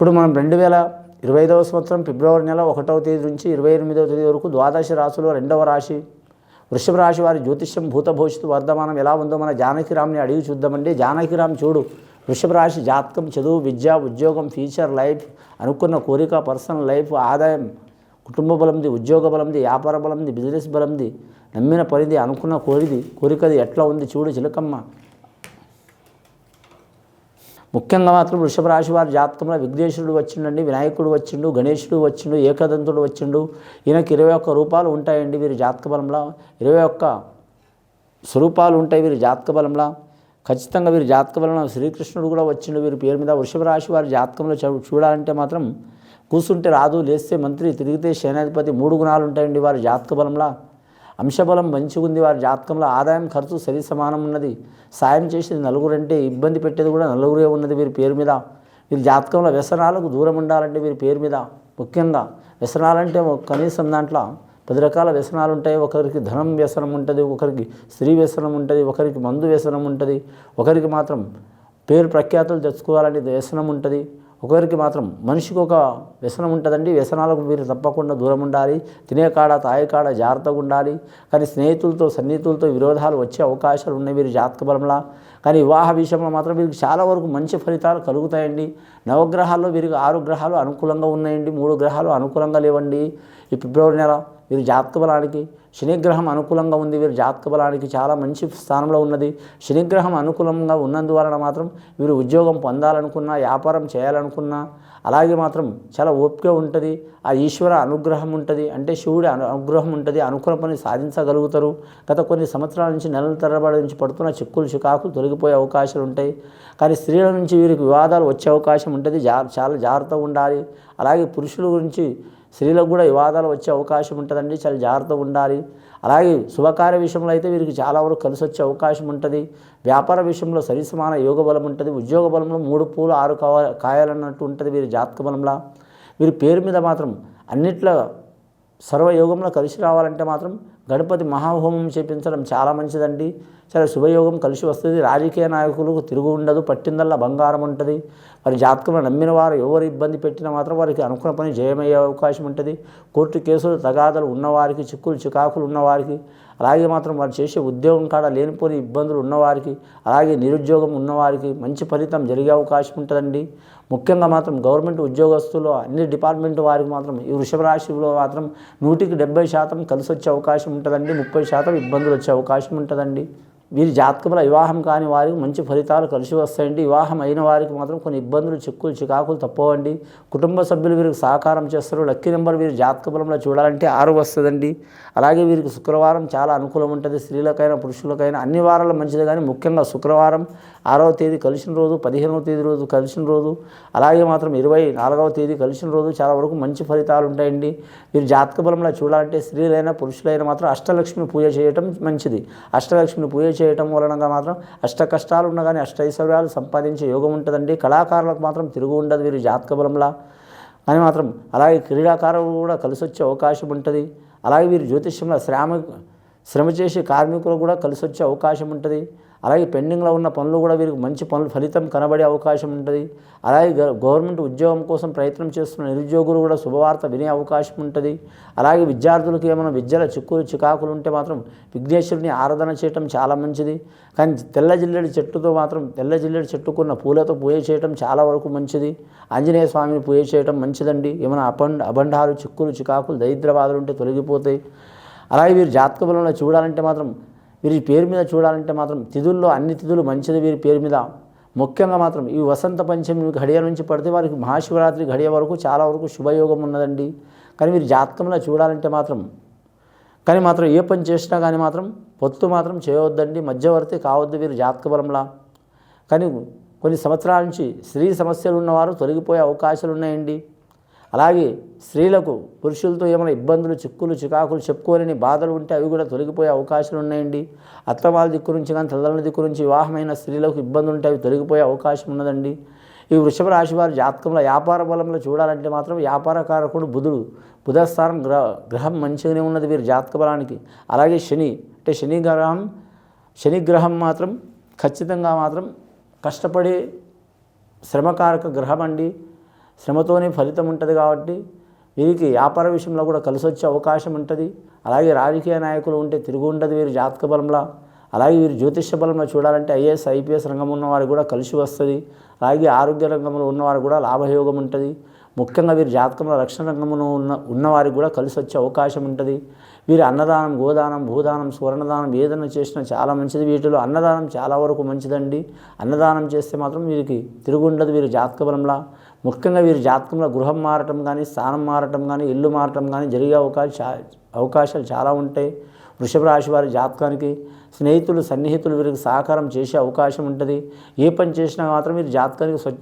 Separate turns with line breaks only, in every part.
ఇప్పుడు మనం రెండు వేల ఇరవై ఐదవ సంవత్సరం ఫిబ్రవరి నెల ఒకటవ తేదీ నుంచి ఇరవై ఎనిమిదవ తేదీ వరకు ద్వాదశ రాశిలో రెండవ రాశి వృషభ రాశి వారి జ్యోతిష్యం భూత భవిష్యత్తు వర్ధమానం ఎలా ఉందో మన జానకిరామ్ని అడిగి చూద్దామండి. జానకిరామ్ చూడు వృషభ రాశి జాతకం చదువు విద్య ఉద్యోగం ఫ్యూచర్ లైఫ్ అనుకున్న కోరిక పర్సనల్ లైఫ్ ఆదాయం కుటుంబ బలంది ఉద్యోగ బలంది వ్యాపార బలంది బిజినెస్ బలంది నమ్మిన పనిది అనుకున్న కోరిది కోరికది ఎట్లా ఉంది చూడు చిలకమ్మ. ముఖ్యంగా మాత్రం వృషభ రాశి వారి జాతకంలో విఘ్నేశ్వరుడు వచ్చిండండి వినాయకుడు వచ్చిండు గణేశుడు వచ్చిండు ఏకదంతుడు వచ్చిండు. ఈయనకి ఇరవై ఒక్క రూపాలు ఉంటాయండి వీరి జాతక బలంలో. ఇరవై ఒక్క స్వరూపాలు ఉంటాయి వీరి జాతక బలంలో. ఖచ్చితంగా వీరి జాతక బలంలో శ్రీకృష్ణుడు కూడా వచ్చిండు. వీరి పేరు మీద వృషభ రాశి వారి జాతకంలో చూ- చూడాలంటే మాత్రం కూర్చుంటే రాదు లేస్తే మంత్రి తిరిగితే సేనాధిపతి మూడు గుణాలు ఉంటాయండి వారి జాతక బలంలో. అంశబలం మంచిగా ఉంది వారి జాతకంలో ఆదాయం ఖర్చు సరి సమానం ఉన్నది. సాయం చేసేది నలుగురు అంటే ఇబ్బంది పెట్టేది కూడా నలుగురే ఉన్నది వీరి పేరు మీద. వీరి జాతకంలో వ్యసనాలకు దూరం ఉండాలంటే వీరి పేరు మీద. ముఖ్యంగా వ్యసనాలంటే కనీసం దాంట్లో పది రకాల వ్యసనాలు ఉంటాయి. ఒకరికి ధనం వ్యసనం ఉంటుంది ఒకరికి స్త్రీ వ్యసనం ఉంటుంది ఒకరికి మందు వ్యసనం ఉంటుంది. ఒకరికి మాత్రం పేరు ప్రఖ్యాతులు తెచ్చుకోవాలని వ్యసనం ఉంటుంది. ఒకరికి మాత్రం మనిషికి ఒక వ్యసనం ఉంటుందండి. వ్యసనాలకు మీరు తప్పకుండా దూరం ఉండాలి. తినే కాడ తాగే కాడ జాగ్రత్తగా ఉండాలి. కానీ స్నేహితులతో సన్నిహితులతో విరోధాలు వచ్చే అవకాశాలు ఉన్నాయి మీరు జాతక బలంలా. కానీ వివాహ విషయంలో మాత్రం వీరికి చాలా వరకు మంచి ఫలితాలు కలుగుతాయండి. నవగ్రహాల్లో వీరికి ఆరు గ్రహాలు అనుకూలంగా ఉన్నాయండి. మూడు గ్రహాలు అనుకూలంగా లేవండి. ఈ ఫిబ్రవరి నెల వీరి జాతక బలానికి శనిగ్రహం అనుకూలంగా ఉంది. వీరి జాతక బలానికి చాలా మంచి స్థానంలో ఉన్నది. శనిగ్రహం అనుకూలంగా ఉన్నందువలన మాత్రం వీరు ఉద్యోగం పొందాలనుకున్నా వ్యాపారం చేయాలనుకున్నా అలాగే మాత్రం చాలా ఓపిక ఉంటుంది. ఆ ఈశ్వర అనుగ్రహం ఉంటుంది. అంటే శివుడి అను అనుగ్రహం ఉంటుంది. అనుకూల పని సాధించగలుగుతారు. గత కొన్ని సంవత్సరాల నుంచి నెలల తరబడి నుంచి పడుతున్న చిక్కులు చికాకులు తొలగిపోయే అవకాశాలు ఉంటాయి. కానీ స్త్రీల నుంచి వీరికి వివాదాలు వచ్చే అవకాశం ఉంటుంది. జా చాలా జాగ్రత్తగా ఉండాలి. అలాగే పురుషుల గురించి స్త్రీలకు కూడా వివాదాలు వచ్చే అవకాశం ఉంటుందండి చాలా జాగ్రత్తగా ఉండాలి. అలాగే శుభకార్య విషయంలో అయితే వీరికి చాలా వరకు కలిసి వచ్చే అవకాశం ఉంటుంది. వ్యాపార విషయంలో సరిసమాన యోగ బలం ఉంటుంది ఉద్యోగ బలంలో మూడు పూలు ఆరు కాయాలన్నట్టు ఉంటుంది వీరి జాతక బలంలో. వీరి పేరు మీద మాత్రం అన్నిట్లో సర్వయోగంలో కలిసి రావాలంటే మాత్రం గణపతి మహాహోమం చేపించడం చాలా మంచిదండి. చాలా శుభయోగం కలిసి వస్తుంది. రాజకీయ నాయకులకు తిరుగు ఉండదు పట్టిందల్లా బంగారం ఉంటుంది. వారి జాతకంలో నమ్మిన వారు ఎవరు ఇబ్బంది పెట్టినా మాత్రం వారికి అనుకున్న పని జయమయ్యే అవకాశం ఉంటుంది. కోర్టు కేసులు తగాదలు ఉన్నవారికి చిక్కులు చికాకులు ఉన్నవారికి అలాగే మాత్రం వారు చేసే ఉద్యోగం కాడ లేనిపోని ఇబ్బందులు ఉన్నవారికి అలాగే నిరుద్యోగం ఉన్నవారికి మంచి ఫలితం జరిగే అవకాశం ఉంటుందండి. ముఖ్యంగా మాత్రం గవర్నమెంట్ ఉద్యోగస్తులు అన్ని డిపార్ట్మెంట్ వారికి మాత్రం ఈ వృషభ రాశిలో మాత్రం నూటికి డెబ్బై శాతం కలిసి వచ్చే అవకాశం ఉంటుందండి. ముప్పై శాతం ఇబ్బందులు వచ్చే అవకాశం ఉంటుందండి. వీరి జాతకంలో వివాహం కాని వారికి మంచి ఫలితాలు కలిసి వస్తాయండి. వివాహం అయిన వారికి మాత్రం కొన్ని ఇబ్బందులు చిక్కులు చికాకులు తప్పవండి. కుటుంబ సభ్యులు వీరికి సహకారం చేస్తారు. లక్కీ నెంబర్ వీరి జాతక బలంలో చూడాలంటే ఆరు వస్తుందండి. అలాగే వీరికి శుక్రవారం చాలా అనుకూలం ఉంటుంది. స్త్రీలకైనా పురుషులకైనా అన్ని వారాలు మంచిది. కానీ ముఖ్యంగా శుక్రవారం ఆరవ తేదీ కలిసిన రోజు పదిహేనవ తేదీ రోజు కలిసిన రోజు అలాగే మాత్రం ఇరవై నాలుగవ తేదీ కలిసిన రోజు చాలా వరకు మంచి ఫలితాలు ఉంటాయండి. మీరు జాతక బలంలో చూడాలంటే స్త్రీలైనా పురుషులైనా మాత్రం అష్టలక్ష్మి పూజ చేయటం మంచిది. అష్టలక్ష్మిని పూజ చేయటం వలన మాత్రం అష్ట కష్టాలు ఉన్నా కానీ అష్ట సంపాదించే యోగం ఉంటుందండి. కళాకారులకు మాత్రం తిరుగు ఉండదు వీరు జాతక బలంలా. అని మాత్రం అలాగే క్రీడాకారులు కూడా కలిసి వచ్చే అవకాశం ఉంటుంది. అలాగే వీరు జ్యోతిష్యంలో శ్రమ శ్రమ చేసే కార్మికులు కూడా కలిసి వచ్చే అవకాశం ఉంటుంది. అలాగే పెండింగ్లో ఉన్న పనులు కూడా వీరికి మంచి పనులు ఫలితం కనబడే అవకాశం ఉంటుంది. అలాగే గ- గవర్నమెంట్ ఉద్యోగం కోసం ప్రయత్నం చేస్తున్న నిరుద్యోగులు కూడా శుభవార్త వినే అవకాశం ఉంటుంది. అలాగే విద్యార్థులకు ఏమైనా విద్యల చిక్కులు చికాకులు ఉంటే మాత్రం విఘ్నేశ్వరుని ఆరాధన చేయటం చాలా మంచిది. కానీ తెల్ల జిల్లెడి చెట్టుతో మాత్రం తెల్ల జిల్లెడి చెట్టుకున్న పూలతో పూజ చేయటం చాలా వరకు మంచిది. ఆంజనేయ స్వామిని పూజ చేయటం మంచిదండి. ఏమైనా అపండ అబండాలు చిక్కులు చికాకులు దరిద్రవాదులు ఉంటే తొలగిపోతాయి. అలాగే వీరు జాతక బలంలో చూడాలంటే మాత్రం వీరి పేరు మీద చూడాలంటే మాత్రం తిథుల్లో అన్ని తిథులు మంచిది వీరి పేరు మీద. ముఖ్యంగా మాత్రం ఈ వసంత పంచమి ఘడియ నుంచి పడితే వారికి మహాశివరాత్రి ఘడియ వరకు చాలా వరకు శుభయోగం ఉన్నదండి. కానీ వీరి జాతకంలో చూడాలంటే మాత్రం కానీ మాత్రం ఏ పని చేసినా కానీ మాత్రం పొత్తు మాత్రం చేయవద్దండి. మధ్యవర్తి కావద్దు వీరి జాతక బలంలా. కానీ కొన్ని సంవత్సరాల నుంచి స్త్రీ సమస్యలు ఉన్నవారు తొలగిపోయే అవకాశాలు ఉన్నాయండి. అలాగే స్త్రీలకు పురుషులతో ఏమైనా ఇబ్బందులు చిక్కులు చికాకులు చెప్పుకోలేని బాధలు ఉంటే అవి కూడా తొలగిపోయే అవకాశాలు ఉన్నాయండి. అత్తవాళ్ళ దిక్కు నుంచి కానీ తల్లిదండ్రుల దిక్కు నుంచి వివాహమైన స్త్రీలకు ఇబ్బందులు ఉంటే అవి తొలగిపోయే అవకాశం ఉన్నదండి. ఈ వృషభ రాశి వారి జాతకంలో వ్యాపార బలంలో చూడాలంటే మాత్రం వ్యాపార కారకుడు బుధుడు. బుధస్థానం గ్రహ గ్రహం మంచిగానే ఉన్నది వీరి జాతక బలానికి. అలాగే శని అంటే శని గ్రహం శని గ్రహం మాత్రం ఖచ్చితంగా మాత్రం కష్టపడే శ్రమకారక గ్రహం అండి. శ్రమతోనే ఫలితం ఉంటుంది కాబట్టి వీరికి వ్యాపార విషయంలో కూడా కలిసి వచ్చే అవకాశం ఉంటుంది. అలాగే రాజకీయ నాయకులు ఉంటే తిరుగు ఉండదు వీరి జాతక బలంలో. అలాగే వీరు జ్యోతిష్య బలంలో చూడాలంటే ఐఏఎస్ ఐపీఎస్ రంగం ఉన్నవారు కూడా కలిసి వస్తుంది. అలాగే ఆరోగ్య రంగంలో ఉన్నవారు కూడా లాభయోగం ఉంటుంది. ముఖ్యంగా వీరి జాతకంలో రక్షణ రంగంలో ఉన్న ఉన్నవారికి కూడా కలిసి వచ్చే అవకాశం ఉంటుంది. వీరు అన్నదానం గోదానం భూదానం స్వర్ణదానం ఏదైనా చేసినా చాలా మంచిది. వీటిలో అన్నదానం చాలా వరకు మంచిదండి. అన్నదానం చేస్తే మాత్రం వీరికి తిరుగుండదు వీరి జాతక బలంలా. ముఖ్యంగా వీరి జాతకంలో గృహం మారటం కానీ స్థానం మారటం కానీ ఇల్లు మారటం కానీ జరిగే అవకాశ అవకాశాలు చాలా ఉంటాయి. వృషభ రాశి వారి జాతకానికి స్నేహితులు సన్నిహితులు వీరికి సహకారం చేసే అవకాశం ఉంటుంది. ఏ పని చేసినా మాత్రం వీరి జాతకానికి స్వచ్ఛ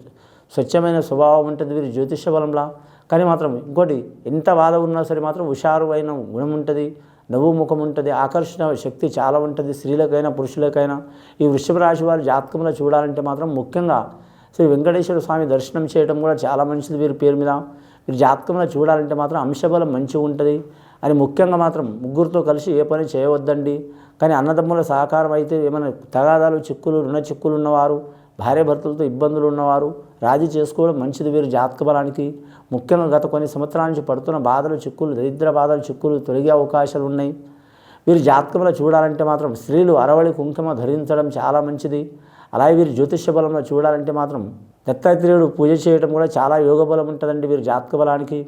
స్వచ్ఛమైన స్వభావం ఉంటుంది వీరి జ్యోతిష బలంలా కానీ మాత్రం ఇంకోటి ఎంత బాధ ఉన్నా సరే మాత్రం హుషారు అయిన గుణం ఉంటుంది నవ్వు ముఖం ఉంటుంది ఆకర్షణ శక్తి చాలా ఉంటుంది స్త్రీలకైనా పురుషులకైనా. ఈ వృషభ రాశి వారి జాతకంలో చూడాలంటే మాత్రం ముఖ్యంగా శ్రీ వెంకటేశ్వర స్వామి దర్శనం చేయడం కూడా చాలా మంచిది వీరి పేరు మీద. వీరి జాతకంలో చూడాలంటే మాత్రం అంశబలం మంచిగా ఉంటుంది. అని ముఖ్యంగా మాత్రం ముగ్గురితో కలిసి ఏ పని చేయవద్దండి. కానీ అన్నదమ్ముల సహకారం అయితే ఏమైనా తగాదాలు చిక్కులు రుణ చిక్కులు ఉన్నవారు భార్యభర్తలతో ఇబ్బందులు ఉన్నవారు రాజీ చేసుకోవడం మంచిది వీరు జాతక బలానికి ముఖ్యంగా గత కొన్ని సంవత్సరాల నుంచి పడుతున్న బాధలు చిక్కులు దరిద్ర బాధలు చిక్కులు తొలగే అవకాశాలు ఉన్నాయి. వీరు జాతకంలో చూడాలంటే మాత్రం స్త్రీలు అరవళి కుంకుమ ధరించడం చాలా మంచిది. అలాగే వీరు జ్యోతిష్య బలంలో చూడాలంటే మాత్రం దత్తాత్రేయుడు పూజ చేయడం కూడా చాలా యోగ బలం ఉంటుందండి వీరు జాతక బలానికి.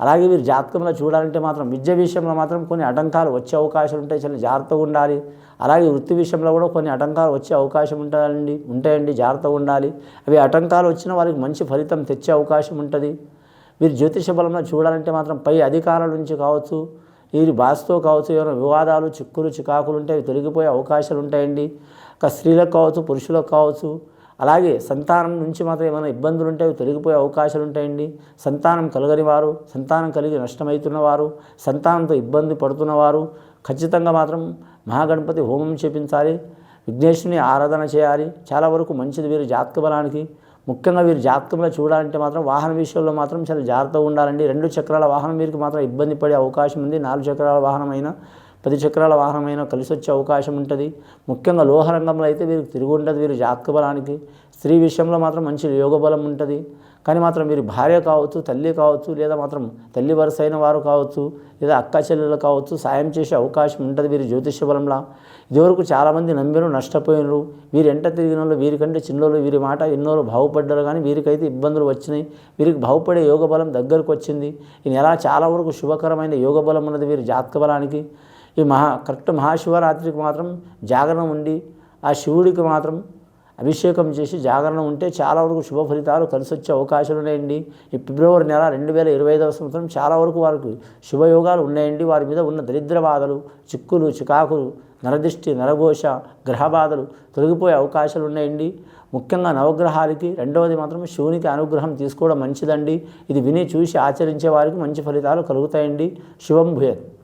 అలాగే వీరు జాతకంలో చూడాలంటే మాత్రం విద్య విషయంలో మాత్రం కొన్ని అటంకాలు వచ్చే అవకాశాలు ఉంటాయి చాలా జాగ్రత్తగా ఉండాలి. అలాగే వృత్తి విషయంలో కూడా కొన్ని అటంకాలు వచ్చే అవకాశం ఉంటుందండి ఉంటాయండి జాగ్రత్తగా ఉండాలి. అవి అటంకాలు వచ్చిన వారికి మంచి ఫలితం తెచ్చే అవకాశం ఉంటుంది. మీరు జ్యోతిష బలంలో చూడాలంటే మాత్రం పై అధికారుల నుంచి కావచ్చు వీరి బాస్తో కావచ్చు ఏమైనా వివాదాలు చిక్కులు చికాకులు ఉంటే అవి తొలగిపోయే అవకాశాలు ఉంటాయండి. ఒక స్త్రీలకు కావచ్చు పురుషులకు కావచ్చు అలాగే సంతానం నుంచి మాత్రం ఏమైనా ఇబ్బందులు ఉంటే తొలగిపోయే అవకాశాలు ఉంటాయండి సంతానం కలగని వారు సంతానం కలిగి నష్టమవుతున్నవారు సంతానంతో ఇబ్బంది పడుతున్నవారు ఖచ్చితంగా మాత్రం మహాగణపతి హోమం చేపించాలి విఘ్నేశుని ఆరాధన చేయాలి. చాలా వరకు మంచిది వీరి జాతక బలానికి. ముఖ్యంగా వీరు జాతకంలో చూడాలంటే మాత్రం వాహన విషయంలో మాత్రం చాలా జాగ్రత్తగా ఉండాలండి. రెండు చక్రాల వాహనం వీరికి మాత్రం ఇబ్బంది పడే అవకాశం ఉంది. నాలుగు చక్రాల వాహనమైనా పది చక్రాల వాహనమైనా కలిసి వచ్చే అవకాశం ఉంటుంది. ముఖ్యంగా లోహ రంగంలో అయితే వీరికి తిరిగి ఉంటుంది వీరి జాతక బలానికి. స్త్రీ విషయంలో మాత్రం మంచి యోగ బలం ఉంటుంది. కానీ మాత్రం వీరి భార్య కావచ్చు తల్లి కావచ్చు లేదా మాత్రం తల్లి వరుస అయిన వారు కావచ్చు లేదా అక్క చెల్లెలు కావచ్చు సాయం చేసే అవకాశం ఉంటుంది వీరి జ్యోతిష్య బలంలా. ఇదివరకు చాలామంది నమ్మిరు నష్టపోయినరు. వీరు ఎంట తిరిగిన వాళ్ళు వీరికంటే చిన్నోళ్ళు వీరి మాట ఎన్నోళ్ళు బాగుపడ్డారు. కానీ వీరికైతే ఇబ్బందులు వచ్చినాయి. వీరికి బాగుపడే యోగ బలం దగ్గరకు వచ్చింది. ఈ నెల చాలా వరకు శుభకరమైన యోగ బలం ఉన్నది వీరి జాతక బలానికి. ఈ మహా కరెక్ట్ మహాశివరాత్రికి మాత్రం జాగరణ ఉండి ఆ శివుడికి మాత్రం అభిషేకం చేసి జాగరణ ఉంటే చాలా వరకు శుభ ఫలితాలు కలిసి వచ్చే అవకాశాలు ఉన్నాయండి. ఈ ఫిబ్రవరి నెల రెండు వేల ఇరవై ఐదవ సంవత్సరం చాలా వరకు వారికి శుభయోగాలు ఉన్నాయండి. వారి మీద ఉన్న దరిద్ర బాధలు చిక్కులు చికాకులు నరదిష్టి నరఘోష గ్రహబాధలు తొలగిపోయే అవకాశాలు ఉన్నాయండి. ముఖ్యంగా నవగ్రహాలకి రెండవది మాత్రం శివునికి అనుగ్రహం తీసుకోవడం మంచిదండి. ఇది విని చూసి ఆచరించే వారికి మంచి ఫలితాలు కలుగుతాయండి. శివం భూయత్.